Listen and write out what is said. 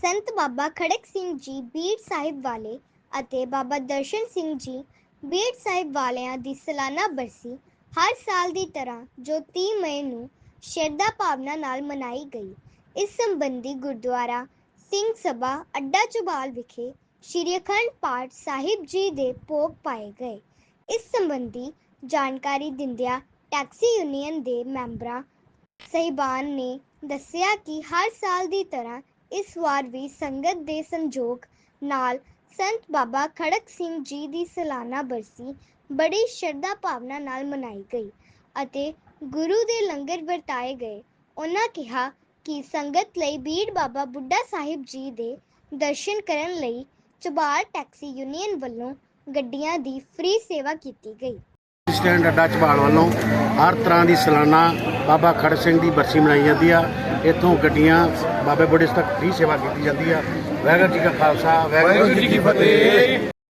ਸੰਤ ਬਾਬਾ ਖੜਕ ਸਿੰਘ ਜੀ ਬੀੜ ਸਾਹਿਬ ਵਾਲੇ ਅਤੇ ਬਾਬਾ ਦਰਸ਼ਨ ਸਿੰਘ ਜੀ ਬੀੜ ਸਾਹਿਬ ਵਾਲਿਆਂ ਦੀ ਸਾਲਾਨਾ ਬਰਸੀ ਹਰ ਸਾਲ ਦੀ ਤਰ੍ਹਾਂ ਜੋ 30 ਮਈ ਨੂੰ ਸ਼ਰਧਾ ਭਾਵਨਾ ਨਾਲ ਮਨਾਈ ਗਈ। ਇਸ ਸੰਬੰਧੀ ਗੁਰਦੁਆਰਾ ਸਿੰਘ ਸਭਾ ਅੱਡਾ ਚੁਬਾਲ ਵਿਖੇ ਸ਼੍ਰੀ ਅਖੰਡ ਪਾਠ ਸਾਹਿਬ ਜੀ ਦੇ ਭੋਗ ਪਾਏ ਗਏ। ਇਸ ਸੰਬੰਧੀ ਜਾਣਕਾਰੀ ਦਿੰਦਿਆਂ ਟੈਕਸੀ ਯੂਨੀਅਨ ਦੇ ਮੈਂਬਰਾਂ ਸਹਿਬਾਨ ਨੇ ਦੱਸਿਆ ਕਿ ਹਰ ਸਾਲ ਦੀ ਤਰ੍ਹਾਂ ਇਸ ਵਾਰ ਵੀ ਸੰਗਤ ਦੇ ਸੰਜੋਗ ਨਾਲ ਸੰਤ ਬਾਬਾ ਖੜਕ ਸਿੰਘ ਜੀ ਦੀ ਸਾਲਾਨਾ ਬਰਸੀ ਬੜੀ ਸ਼ਰਧਾ ਭਾਵਨਾ ਨਾਲ ਮਨਾਈ ਗਈ ਅਤੇ ਗੁਰੂ ਦੇ ਲੰਗਰ ਵਰਤਾਏ ਗਏ। ਉਹਨਾਂ ਕਿਹਾ ਕਿ ਸੰਗਤ ਲਈ ਬੀੜ ਬਾਬਾ ਬੁੱਢਾ ਸਾਹਿਬ ਜੀ ਦੇ ਦਰਸ਼ਨ ਕਰਨ ਲਈ ਚਬਾਲ ਟੈਕਸੀ ਯੂਨੀਅਨ ਵੱਲੋਂ ਗੱਡੀਆਂ ਦੀ ਫ੍ਰੀ ਸੇਵਾ ਕੀਤੀ ਗਈ। ਸਟੈਂਡ ਅੱਡਾ ਝਬਾਲ ਵੱਲੋਂ ਹਰ ਤਰ੍ਹਾਂ ਦੀ ਸਾਲਾਨਾ ਬਾਬਾ ਖੜ ਸਿੰਘ ਦੀ ਬਰਸੀ ਮਨਾਈ ਜਾਂਦੀ ਆ। ਇੱਥੋਂ ਗੱਡੀਆਂ ਬਾਬੇ ਬੁੱਢੇ ਤੱਕ ਫ੍ਰੀ ਸੇਵਾ ਕੀਤੀ ਜਾਂਦੀ ਆ। ਵਾਹਿਗੁਰੂ ਜੀ ਕਾ ਖਾਲਸਾ ਵਾਹਿਗੁਰੂ ਜੀ ਕੀ ਫਤਿਹ।